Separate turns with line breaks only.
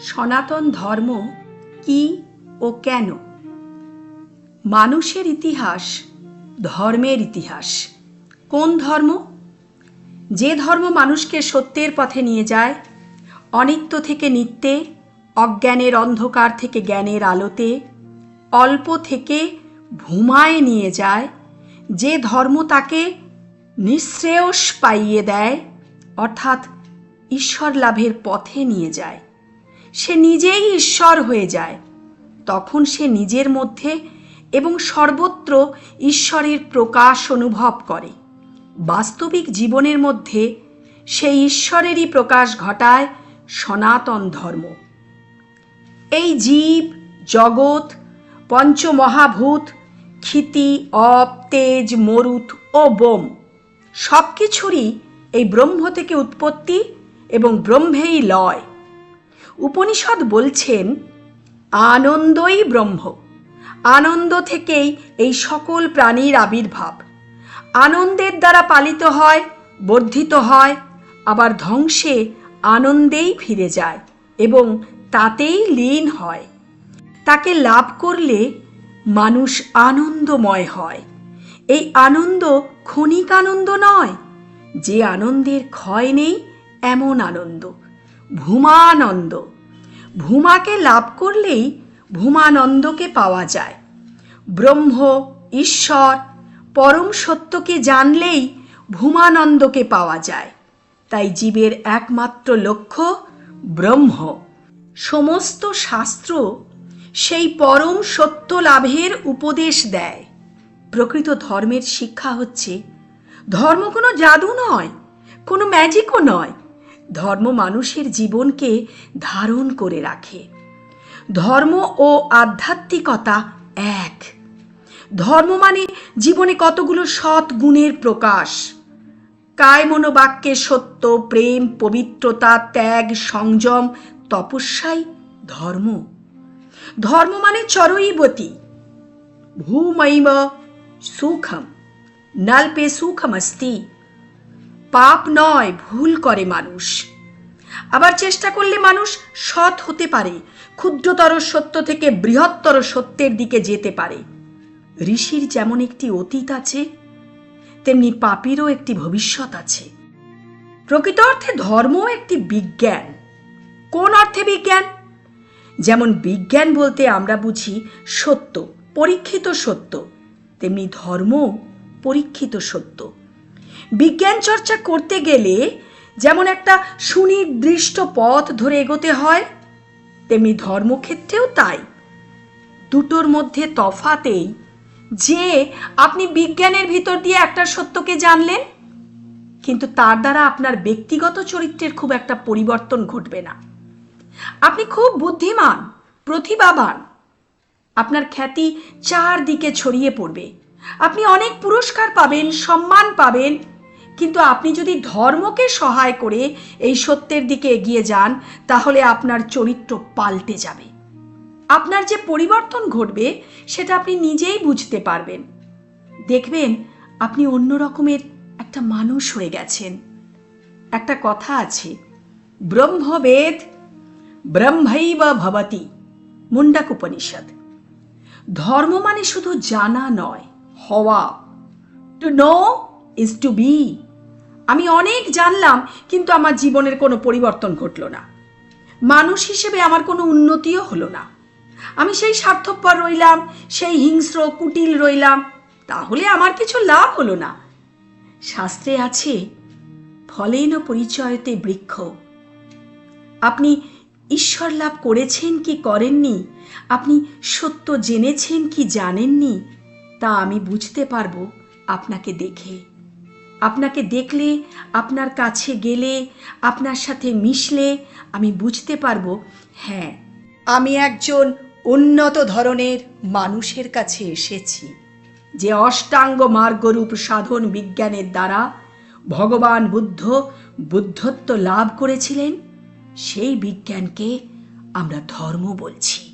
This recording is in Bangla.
সনাতন ধর্ম কি ও কেন? মানুষের ইতিহাস, ধর্মের ইতিহাস। কোন ধর্ম? যে ধর্ম মানুষকে সত্যের পথে নিয়ে যায়, অনিত্য থেকে নিত্যে, অজ্ঞানের অন্ধকার থেকে জ্ঞানের আলোতে, অল্প থেকে ভূমায় নিয়ে যায়, যে ধর্ম তাকে নিঃশ্রেয়স পাইয়ে দেয়, অর্থাৎ ঈশ্বর লাভের পথে নিয়ে যায়। সে নিজেই ঈশ্বর হয়ে যায়। তখন সে নিজের মধ্যে এবং সর্বত্র ঈশ্বরের প্রকাশ অনুভব করে। বাস্তবিক জীবনের মধ্যে সেই ঈশ্বরেরই প্রকাশ ঘটায় সনাতন ধর্ম। এই জীব, জগৎ, পঞ্চমহাভূত, ক্ষিতি, অপ, তেজ, মরুত ও বোম সব কিছুরই এই ব্রহ্ম থেকে উৎপত্তি এবং ব্রহ্মেই লয়। উপনিষদ বলছেন, আনন্দই ব্রহ্ম। আনন্দ থেকেই এই সকল প্রাণীর আবির্ভাব। আনন্দের দ্বারা পালিত হয়, বর্ধিত হয়, আবার ধ্বংসে আনন্দেই ফিরে যায় এবং তাতেই লীন হয়। তাকে লাভ করলে মানুষ আনন্দময় হয়। এই আনন্দ ক্ষণিক আনন্দ নয়, যে আনন্দের ক্ষয় নেই এমন আনন্দ। ভূমানন্দ। ভূমাকে লাভ করলেই ভূমানন্দকে পাওয়া যায়। ব্রহ্ম, ঈশ্বর, পরম সত্যকে জানলেই ভূমানন্দকে পাওয়া যায়। তাই জীবের একমাত্র লক্ষ্য ব্রহ্ম। সমস্ত শাস্ত্র সেই পরম সত্য লাভের উপদেশ দেয়। প্রকৃত ধর্মের শিক্ষা হচ্ছে, ধর্ম কোনো জাদু নয়, কোনো ম্যাজিকও নয় ধর্ম মানুষের জীবনকে ধারণ করে রাখে। ধর্ম ও আধ্যাত্মিকতা এক। ধর্ম মানে জীবনে কতগুলো সৎ গুণের প্রকাশ। কায় মনোবাক্যে সত্য, প্রেম, পবিত্রতা, ত্যাগ, সংযম, তপস্যাই ধর্ম। ধর্ম মানে চরৈবতী। ভূমৈব সুখম, নল্পে সুখমস্তি। পাপ নয়, ভুল করে মানুষ। আবার চেষ্টা করলে মানুষ সৎ হতে পারে, ক্ষুদ্রতর সত্য থেকে বৃহত্তর সত্যের দিকে যেতে পারে। ঋষির যেমন একটি অতীত আছে, তেমনি পাপীরও একটি ভবিষ্যৎ আছে। প্রকৃত অর্থে ধর্ম একটি বিজ্ঞান। কোন অর্থে বিজ্ঞান? যেমন বিজ্ঞান বলতে আমরা বুঝি সত্য, পরীক্ষিত সত্য, তেমনি ধর্ম পরীক্ষিত সত্য। বিজ্ঞান চর্চা করতে গেলে যেমন একটা সুনির্দিষ্ট পথ ধরে এগোতে হয়, তেমনি ধর্মক্ষেত্রেও তাই। দুটোর মধ্যে তফাতেই যে আপনি বিজ্ঞানের ভিতর দিয়ে একটা সত্যকে জানলেন, কিন্তু তার দ্বারা আপনার ব্যক্তিগত চরিত্রের খুব একটা পরিবর্তন ঘটবে না। আপনি খুব বুদ্ধিমান, প্রতিভাবান। আপনার খ্যাতি চারদিকে ছড়িয়ে পড়বে। আপনি অনেক পুরস্কার পাবেন, সম্মান পাবেন কিন্তু আপনি যদি ধর্মকে সহায় করে এই সত্যের দিকে এগিয়ে যান, তাহলে আপনার চরিত্র পাল্টে যাবে। আপনার যে পরিবর্তন ঘটবে, সেটা আপনি নিজেই বুঝতে পারবেন। দেখবেন, আপনি অন্য রকমের একটা মানুষ হয়ে গেছেন। একটা কথা আছে, ব্রহ্মবেদ ব্রহ্মৈব ভবতি মুন্ডাক উপনিষদ ধর্ম মানে শুধু জানা নয়, হওয়া। To know is to be আমি অনেক জানলাম, কিন্তু আমার জীবনের কোনো পরিবর্তন ঘটল না। মানুষ হিসেবে আমার কোনো উন্নতিও হলো না। আমি সেই স্বার্থপর রইলাম, সেই হিংস্র কুটিল রইলাম, তাহলে আমার কিছু লাভ হলো না। শাস্ত্রে আছে, ফলেন পরিচয়তে বৃক্ষ। আপনি ঈশ্বর লাভ করেছেন কি করেননি? আপনি সত্য জেনেছেন কি জানেননি? তা আমি বুঝতে পারব আপনাকে দেখে। আপনাকে দেখলে, আপনার কাছে গেলে, আপনার সাথে মিশলে আমি বুঝতে পারব হ্যাঁ আমি একজন উন্নত ধরনের মানুষের কাছে এসেছি। যে অষ্টাঙ্গ মার্গরূপ সাধন বিজ্ঞানের দ্বারা ভগবান বুদ্ধ বুদ্ধত্ব লাভ করেছিলেন, সেই বিজ্ঞানকে আমরা ধর্ম বলছি।